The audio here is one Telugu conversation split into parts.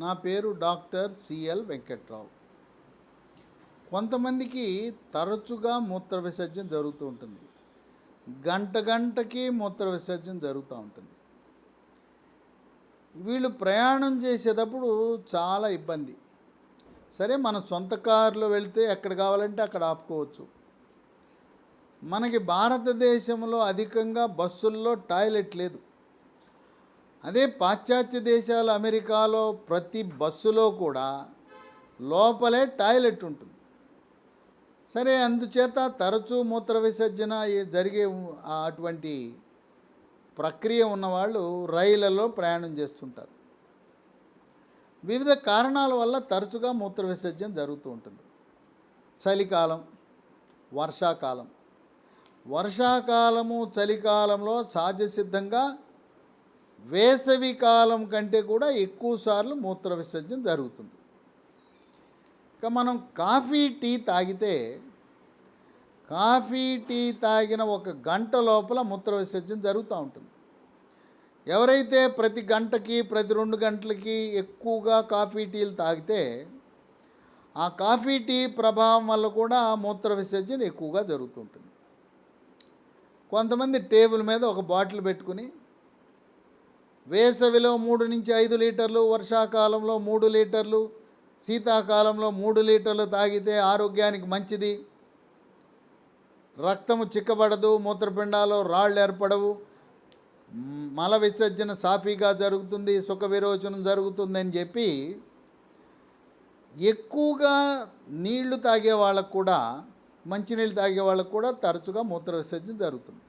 నా పేరు డాక్టర్ సిఎల్ వెంకట్రావు. కొంతమందికి తరచుగా మూత్ర విసర్జన జరుగుతూ ఉంటుంది. గంట గంటకి మూత్ర విసర్జన జరుగుతూ ఉంటుంది. వీళ్ళు ప్రయాణం చేసేటప్పుడు చాలా ఇబ్బంది. సరే మన సొంత కారులో వెళ్తే ఎక్కడ కావాలంటే అక్కడ ఆపుకోవచ్చు. మనకి భారతదేశంలో అధికంగా బస్సుల్లో టాయిలెట్ లేదు. అదే పాశ్చాత్య దేశాలు అమెరికాలో ప్రతి బస్సులో కూడా లోపలే టాయిలెట్ ఉంటుంది. సరే అందుచేత తరచూ మూత్ర విసర్జన జరిగే అటువంటి ప్రక్రియ ఉన్నవాళ్ళు రైళ్ళలో ప్రయాణం చేస్తుంటారు. వివిధ కారణాల వల్ల తరచుగా మూత్ర విసర్జన జరుగుతూ ఉంటుంది. చలికాలం వర్షాకాలం. వర్షాకాలము చలికాలంలో సహజ సిద్ధంగా వేసవి కాలం కంటే కూడా ఎక్కువ సార్లు మూత్ర విసర్జన జరుగుతుంది. ఇక మనం కాఫీ టీ తాగితే కాఫీ టీ తాగిన ఒక గంట లోపల మూత్ర విసర్జన జరుగుతూ ఉంటుంది. ఎవరైతే ప్రతి గంటకి ప్రతి రెండు గంటలకి ఎక్కువగా కాఫీ టీలు తాగితే ఆ కాఫీ టీ ప్రభావం వల్ల కూడా మూత్ర విసర్జన ఎక్కువగా జరుగుతుంటుంది కొంతమంది టేబుల్ మీద ఒక బాటిల్ పెట్టుకుని వేసవిలో మూడు నుంచి ఐదు లీటర్లు వర్షాకాలంలో మూడు లీటర్లు శీతాకాలంలో మూడు లీటర్లు తాగితే ఆరోగ్యానికి మంచిది. రక్తము చిక్కబడదు మూత్రపిండాలు రాళ్ళు ఏర్పడవు. మల విసర్జన సాఫీగా జరుగుతుంది సుఖ విరోచనం జరుగుతుందని చెప్పి ఎక్కువగా నీళ్ళు తాగే వాళ్ళకు కూడా మంచినీళ్ళు తాగే వాళ్ళకు కూడా తరచుగా మూత్ర విసర్జన జరుగుతుంది.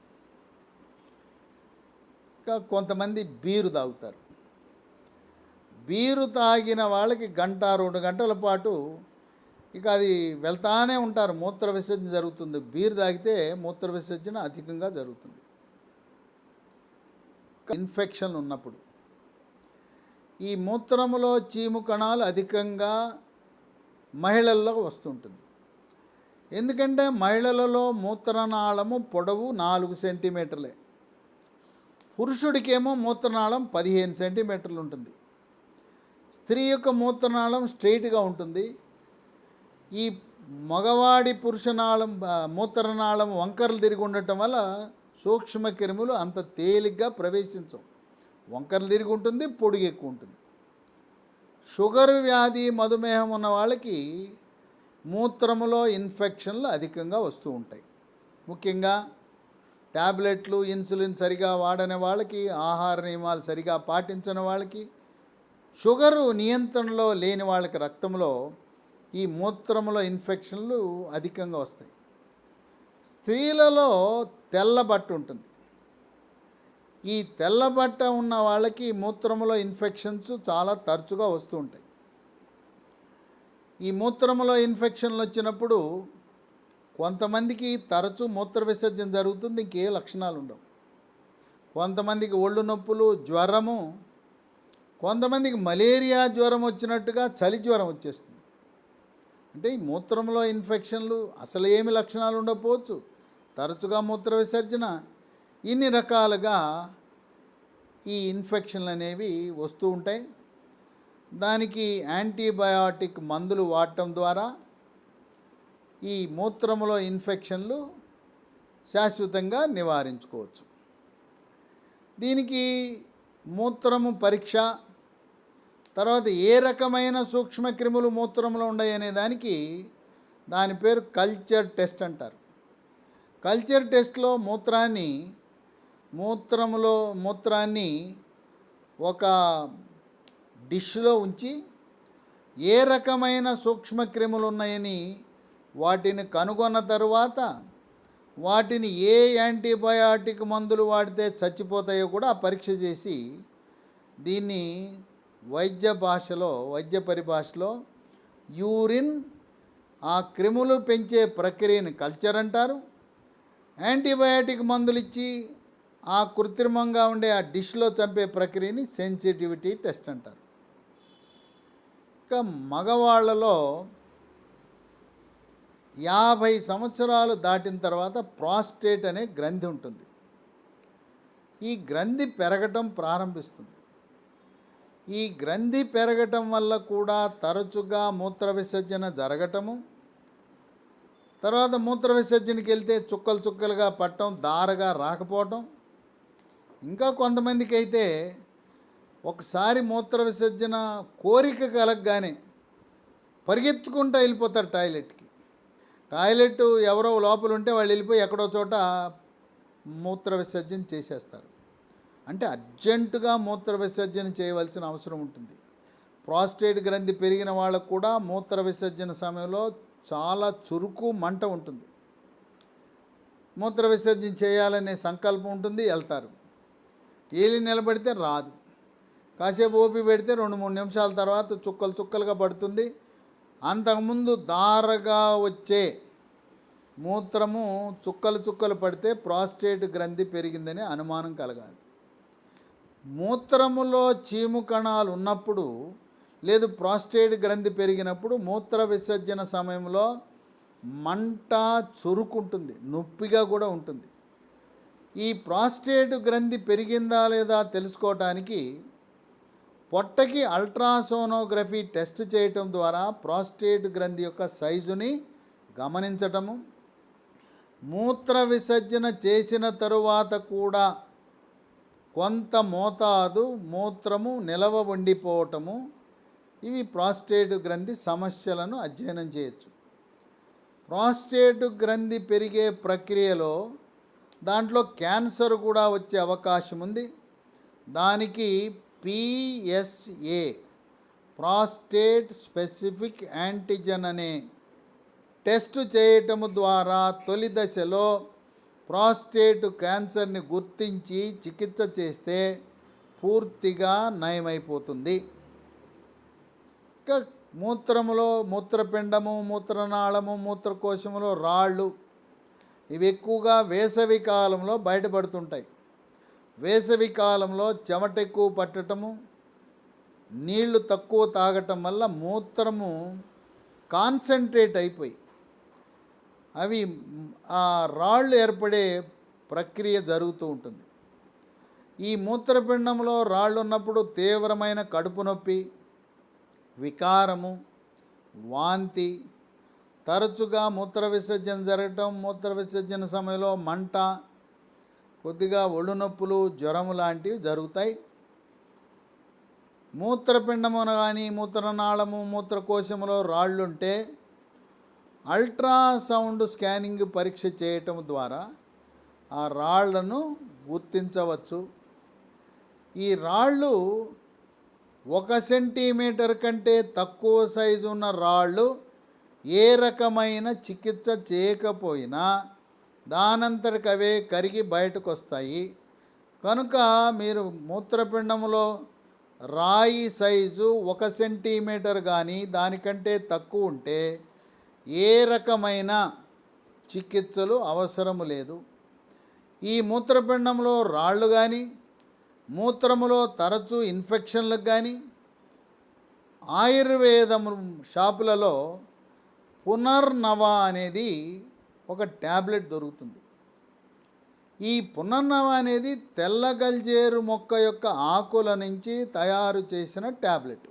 కొంతమంది బీరు తాగుతారు. బీరు తాగిన వాళ్ళకి గంట రెండు గంటల పాటు ఇక అది వెళ్తానే ఉంటారు. మూత్ర విసర్జన జరుగుతుంది. బీరు తాగితే మూత్ర విసర్జన అధికంగా జరుగుతుంది. ఇన్ఫెక్షన్ ఉన్నప్పుడు ఈ మూత్రములో చీము కణాలు అధికంగా మహిళల్లో వస్తుంటుంది. ఎందుకంటే మహిళలలో మూత్రనాళము పొడవు నాలుగు సెంటీమీటర్లే. పురుషుడికేమో మూత్రనాళం పదిహేను సెంటీమీటర్లు ఉంటుంది. స్త్రీ యొక్క మూత్రనాళం స్ట్రైట్గా ఉంటుంది. ఈ మగవాడి పురుషనాళం మూత్రనాళం వంకరలు తిరిగి ఉండటం వల్ల సూక్ష్మ క్రిములు అంత తేలిగ్గా ప్రవేశించవు. వంకరలు తిరిగి ఉంటుంది పొడిగి ఎక్కువ ఉంటుంది. షుగర్ వ్యాధి మధుమేహం ఉన్న వాళ్ళకి మూత్రములో ఇన్ఫెక్షన్లు అధికంగా వస్తూ ఉంటాయి. ముఖ్యంగా ట్యాబ్లెట్లు ఇన్సులిన్ సరిగా వాడని వాళ్ళకి ఆహార నియమాలు సరిగా పాటించని వాళ్ళకి షుగరు నియంత్రణలో లేని వాళ్ళకి రక్తంలో ఈ మూత్రములో ఇన్ఫెక్షన్లు అధికంగా వస్తాయి. స్త్రీలలో తెల్ల బట్ట ఉంటుంది. ఈ తెల్లబట్ట ఉన్న వాళ్ళకి మూత్రములో ఇన్ఫెక్షన్స్ చాలా తరచుగా వస్తూ ఉంటాయి. ఈ మూత్రములో ఇన్ఫెక్షన్లు వచ్చినప్పుడు కొంతమందికి తరచూ మూత్ర విసర్జన జరుగుతుంది ఇంకే లక్షణాలు ఉండవు. కొంతమందికి ఒళ్ళు నొప్పులు జ్వరము కొంతమందికి మలేరియా జ్వరం వచ్చినట్టుగా చలి జ్వరం వచ్చేస్తుంది. అంటే ఈ మూత్రంలో ఇన్ఫెక్షన్లు అసలు ఏమి లక్షణాలు ఉండకపోవచ్చు. తరచుగా మూత్ర విసర్జన. ఇన్ని రకాలుగా ఈ ఇన్ఫెక్షన్లు అనేవి వస్తూ ఉంటాయి. దానికి యాంటీబయాటిక్ మందులు వాడటం ద్వారా ఈ మూత్రములో ఇన్ఫెక్షన్లు శాశ్వతంగా నివారించుకోవచ్చు. దీనికి మూత్రము పరీక్ష తర్వాత ఏ రకమైన సూక్ష్మక్రిములు మూత్రంలో ఉన్నాయి అనే దానికి దాని పేరు కల్చర్ టెస్ట్ అంటారు. కల్చర్ టెస్ట్లో మూత్రాన్ని మూత్రములో మూత్రాన్ని ఒక డిష్లో ఉంచి ఏ రకమైన సూక్ష్మక్రిములు ఉన్నాయని వాటిని కనుగొన్న తరువాత వాటిని ఏ యాంటీబయాటిక్ మందులు వాడితే చచ్చిపోతాయో కూడా పరీక్ష చేసి దీన్ని వైద్య భాషలో వైద్య పరిభాషలో యూరిన్ ఆ క్రిములు పెంచే ప్రక్రియని కల్చర్ అంటారు. యాంటీబయాటిక్ మందులు ఇచ్చి ఆ కృత్రిమంగా ఉండే ఆ డిష్లో చంపే ప్రక్రియని సెన్సిటివిటీ టెస్ట్ అంటారు. ఇక మగవాళ్ళలో యాభై సంవత్సరాలు దాటిన తర్వాత ప్రాస్టేట్ అనే గ్రంథి ఉంటుంది. ఈ గ్రంథి పెరగటం ప్రారంభిస్తుంది. ఈ గ్రంథి పెరగటం వల్ల కూడా తరచుగా మూత్ర విసర్జన జరగటము తర్వాత మూత్ర విసర్జనకి వెళ్తే చుక్కలు చుక్కలుగా పట్టడం దారగా రాకపోవటం. ఇంకా కొంతమందికి అయితే ఒకసారి మూత్ర విసర్జన కోరిక కలగగానే పరిగెత్తుకుంటూ వెళ్ళిపోతారు టాయిలెట్కి. టాయిలెట్ ఎవరో లోపల ఉంటే వాళ్ళు వెళ్ళిపోయి ఎక్కడో చోట మూత్ర విసర్జన చేసేస్తారు. అంటే అర్జెంటుగా మూత్ర విసర్జన చేయవలసిన అవసరం ఉంటుంది. ప్రాస్టేట్ గ్రంథి పెరిగిన వాళ్ళకు కూడా మూత్ర విసర్జన సమయంలో చాలా చురుకు మంట ఉంటుంది. మూత్ర విసర్జన చేయాలనే సంకల్పం ఉంటుంది వెళ్తారు. ఏలి నిలబడితే రాదు. కాసేపు ఓపి పెడితే రెండు మూడు నిమిషాల తర్వాత చుక్కలు చుక్కలుగా పడుతుంది. అంతకుముందు దారగా వచ్చే మూత్రము చుక్కలు చుక్కలు పడితే ప్రాస్టేట్ గ్రంథి పెరిగిందని అనుమానం కలగాలి. మూత్రములో చీము కణాలు ఉన్నప్పుడు లేదు ప్రాస్టేట్ గ్రంథి పెరిగినప్పుడు మూత్ర విసర్జన సమయంలో మంట చురుకుంటుంది నొప్పిగా కూడా ఉంటుంది. ఈ ప్రాస్టేట్ గ్రంథి పెరిగిందా లేదా తెలుసుకోవటానికి పొట్టకి అల్ట్రాసోనోగ్రఫీ టెస్ట్ చేయటం ద్వారా ప్రాస్టేట్ గ్రంథి యొక్క సైజుని గమనించటము మూత్ర విసర్జన చేసిన తరువాత కూడా కొంత మోతాదు మూత్రము నిలవ ఉండిపోవటము ఇవి ప్రాస్టేట్ గ్రంథి సమస్యలను అధ్యయనం చేయొచ్చు. ప్రాస్టేట్ గ్రంథి పెరిగే ప్రక్రియలో దాంట్లో క్యాన్సర్ కూడా వచ్చే అవకాశం ఉంది. దానికి పిఎస్ఏ ప్రాస్టేట్ స్పెసిఫిక్ యాంటిజన్ అనే టెస్ట్ చేయటము ద్వారా తొలి దశలో ప్రాస్టేట్ క్యాన్సర్ని గుర్తించి చికిత్స చేస్తే పూర్తిగా నయమైపోతుంది. ఇక మూత్రములో మూత్రపిండము మూత్రనాళము మూత్రకోశములో రాళ్ళు ఇవి ఎక్కువగా వేసవి కాలంలో బయటపడుతుంటాయి. వేసవి కాలంలో చెమట ఎక్కువ పట్టటము నీళ్ళు తక్కువ తాగటం వల్ల మూత్రము కాన్సన్ట్రేట్ అయిపోయి అవి ఆ రాళ్ళు ఏర్పడే ప్రక్రియ జరుగుతూ ఉంటుంది. ఈ మూత్రపిండంలో రాళ్ళు ఉన్నప్పుడు తీవ్రమైన కడుపు నొప్పి వికారము వాంతి తరచుగా మూత్ర విసర్జన జరగటం మూత్ర విసర్జన సమయంలో మంట కొద్దిగా ఒళ్ళు నొప్పులు జ్వరము లాంటివి జరుగుతాయి. మూత్రపిండమున కానీ మూత్రనాళము మూత్రకోశములో రాళ్ళుంటే అల్ట్రాసౌండ్ స్కానింగ్ పరీక్ష చేయటం ద్వారా ఆ రాళ్ళను గుర్తించవచ్చు. ఈ రాళ్ళు ఒక సెంటీమీటర్ కంటే తక్కువ సైజు ఉన్న రాళ్ళు ఏ రకమైన చికిత్స చేయకపోయినా దానంతటికి అవే కరిగి బయటకు వస్తాయి కనుక మీరు మూత్రపిండంలో రాయి సైజు ఒక సెంటీమీటర్ కానీ దానికంటే తక్కువ ఉంటే ఏ రకమైన చికిత్సలు అవసరము లేదు. ఈ మూత్రపిండంలో రాళ్ళు కానీ మూత్రములో తరచూ ఇన్ఫెక్షన్లకు కానీ ఆయుర్వేదం షాపులలో పునర్నవ అనేది ఒక ట్యాబ్లెట్ దొరుకుతుంది. ఈ పునర్నవ అనేది తెల్ల గల్జేరు మొక్క యొక్క ఆకుల నుంచి తయారు చేసిన ట్యాబ్లెట్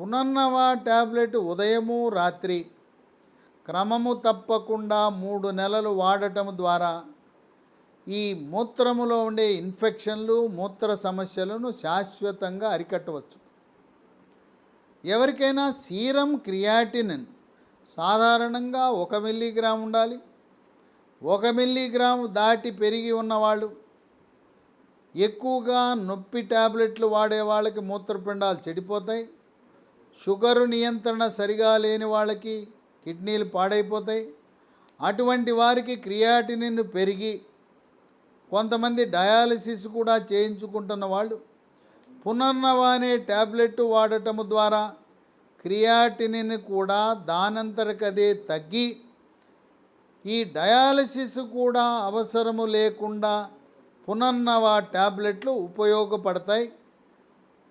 పునర్నవ ట్యాబ్లెట్ ఉదయము రాత్రి. క్రమము తప్పకుండా మూడు నెలలు వాడటం ద్వారా ఈ మూత్రములో ఉండే ఇన్ఫెక్షన్లు మూత్ర సమస్యలను శాశ్వతంగా అరికట్టవచ్చు. ఎవరికైనా సీరం క్రియాటినిన్ సాధారణంగా ఒక మిల్లీగ్రామ్ ఉండాలి. ఒక మిల్లీగ్రామ్ దాటి పెరిగి ఉన్నవాళ్ళు ఎక్కువగా నొప్పి ట్యాబ్లెట్లు వాడే వాళ్ళకి మూత్రపిండాలు చెడిపోతాయి. షుగరు నియంత్రణ సరిగా లేని వాళ్ళకి కిడ్నీలు పాడైపోతాయి. అటువంటి వారికి క్రియాటినిన్ పెరిగి కొంతమంది డయాలసిస్ కూడా చేయించుకుంటున్న వాళ్ళు పునర్నవ అనే ట్యాబ్లెట్ వాడటం ద్వారా క్రియాటినిన్ కూడా దానంతరకదే తగ్గి ఈ డయాలసిస్ కూడా అవసరము లేకుండా పునర్నవ ట్యాబ్లెట్లు ఉపయోగపడతాయి.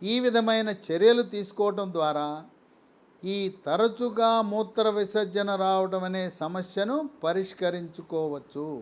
ఈ విధమైన చర్యలు తీసుకోవటం ద్వారా ఈ తరచుగా మూత్ర విసర్జన రావడం అనే సమస్యను పరిష్కరించుకోవచ్చు.